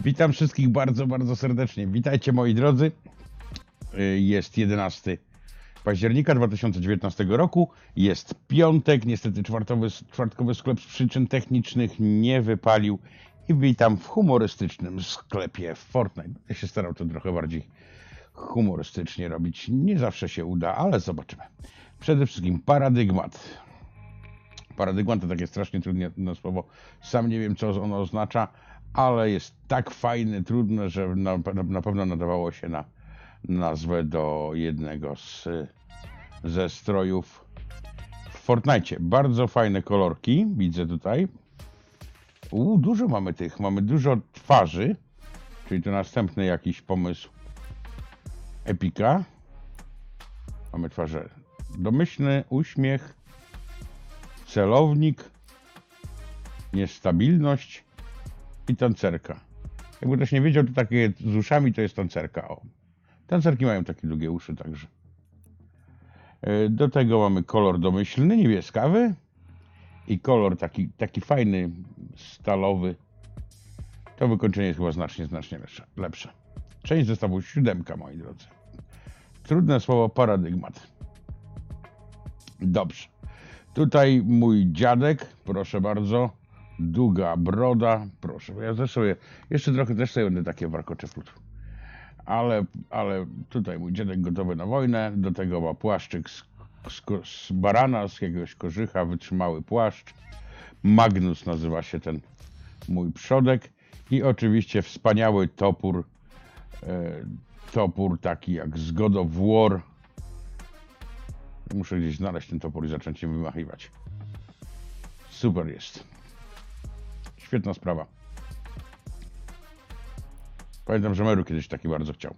Witam wszystkich bardzo, bardzo serdecznie. Witajcie moi drodzy. Y, Jest 11 października 2019 roku. Jest piątek. Niestety czwartowy, czwartkowy sklep z przyczyn technicznych nie wypalił. I witam w humorystycznym sklepie Fortnite. Będę się starał to trochę bardziej humorystycznie robić. Nie zawsze się uda, ale zobaczymy. Przede wszystkim paradygmat. Paradygmat to takie strasznie trudne słowo. Sam nie wiem, co ono oznacza, ale jest tak fajne, trudne, że na, na pewno nadawało się na nazwę do jednego z, ze strojów w Fortnite. Bardzo fajne kolorki, widzę tutaj. Dużo mamy tych, mamy dużo twarzy, czyli to następny jakiś pomysł Epika. Mamy twarze domyślny, uśmiech, celownik, niestabilność i tancerka. Jakby ktoś nie wiedział, to takie z uszami to jest tancerka. O. Tancerki mają takie długie uszy także. E, Do tego mamy kolor domyślny, niebieskawy i kolor taki, taki fajny, stalowy. To wykończenie jest chyba znacznie, znacznie lepsze. lepsze. Część zestawu siódemka, moi drodzy. Trudne słowo paradygmat. Dobrze. Tutaj mój dziadek, proszę bardzo. Długa broda, proszę. Ja też sobie, jeszcze trochę też sobie będę takie warkocze flutru. Ale, ale tutaj mój dziadek gotowy na wojnę. Do tego ma płaszczyk z, z, z barana, z jakiegoś korzycha, wytrzymały płaszcz. Magnus nazywa się ten mój przodek. I oczywiście wspaniały topór. E, topór taki jak z God of War. Muszę gdzieś znaleźć ten topór i zacząć się wymachiwać. Super jest. Świetna sprawa. Pamiętam, że Meru kiedyś taki bardzo chciał.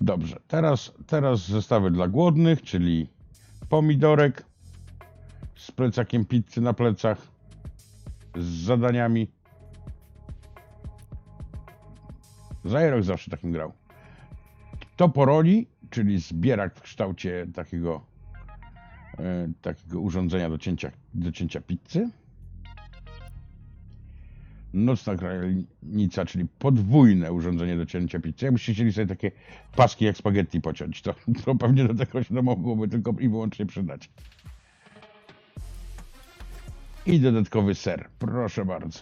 Dobrze, teraz, teraz zestawy dla głodnych, czyli pomidorek z plecakiem pizzy na plecach, z zadaniami. Zajrok zawsze takim grał. Toporoli, czyli zbierak w kształcie takiego, e, takiego urządzenia do cięcia, do cięcia pizzy. Nocna krajnica, czyli podwójne urządzenie do cięcia pizzy. Jakbyście chcieli sobie takie paski jak spaghetti pociąć, to, to pewnie do tego się to mogłoby tylko i wyłącznie przydać. I dodatkowy ser, proszę bardzo.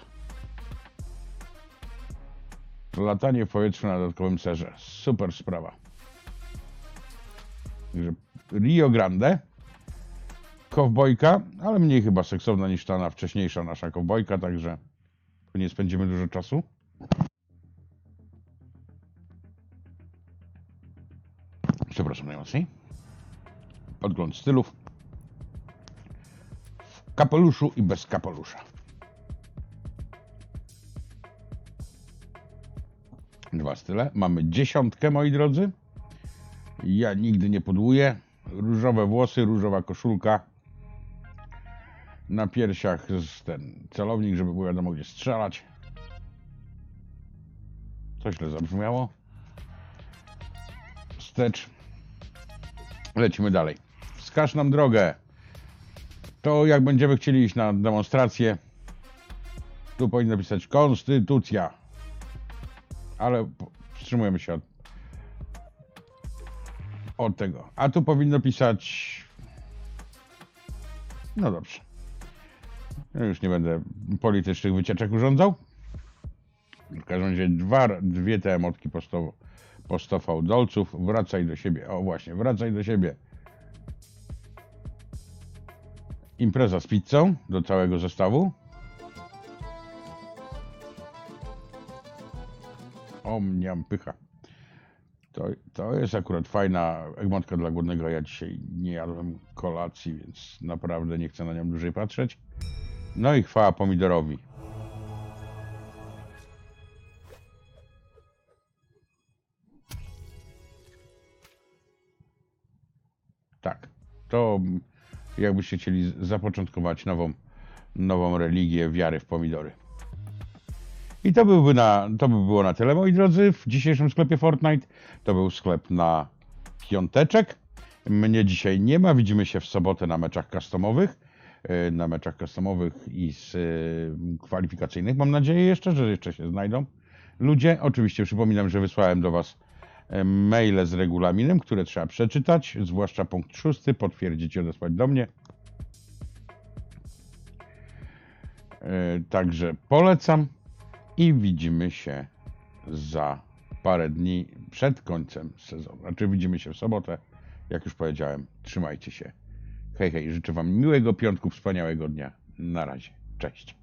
Latanie w powietrzu na dodatkowym serze. Super sprawa. Także Rio Grande. Kowbojka, ale mniej chyba seksowna niż ta na wcześniejsza nasza kowbojka, także nie spędzimy dużo czasu. Przepraszam najmocniej. Podgląd stylów. W kapeluszu i bez kapelusza. Dwa style. Mamy dziesiątkę, moi drodzy. Ja nigdy nie podłuję. Różowe włosy, różowa koszulka. Na piersiach z ten celownik, żeby było wiadomo gdzie strzelać. To źle zabrzmiało. Wstecz. Lecimy dalej. Wskaż nam drogę. To jak będziemy chcieli iść na demonstrację, tu powinno pisać konstytucja. Ale wstrzymujemy się od od tego. A tu powinno pisać. No dobrze. Ja już nie będę politycznych wycieczek urządzał. W każdym razie dwa, dwie te emotki posto, posto fałdolców. Wracaj do siebie. O właśnie, wracaj do siebie. Impreza z pizzą do całego zestawu. Omniam pycha. To, to jest akurat fajna egmotka dla głodnego. Ja dzisiaj nie jadłem kolacji, więc naprawdę nie chcę na nią dłużej patrzeć. No i chwała pomidorowi. Tak, to jakbyście chcieli zapoczątkować nową, nową religię wiary w pomidory. I to, byłby na, to by było na tyle, moi drodzy, w dzisiejszym sklepie Fortnite. To był sklep na piąteczek. Mnie dzisiaj nie ma. Widzimy się w sobotę na meczach customowych. E, Na meczach customowych i z e, kwalifikacyjnych. Mam nadzieję jeszcze, że jeszcze się znajdą. ludzie. Oczywiście przypominam, że wysłałem do Was e, maile z regulaminem, które trzeba przeczytać, zwłaszcza punkt szósty, potwierdzić i odesłać do mnie. Także polecam i widzimy się za parę dni przed końcem sezonu. Znaczy widzimy się w sobotę, jak już powiedziałem. Trzymajcie się. Hej, hej, życzę Wam miłego piątku, wspaniałego dnia. Na razie. Cześć.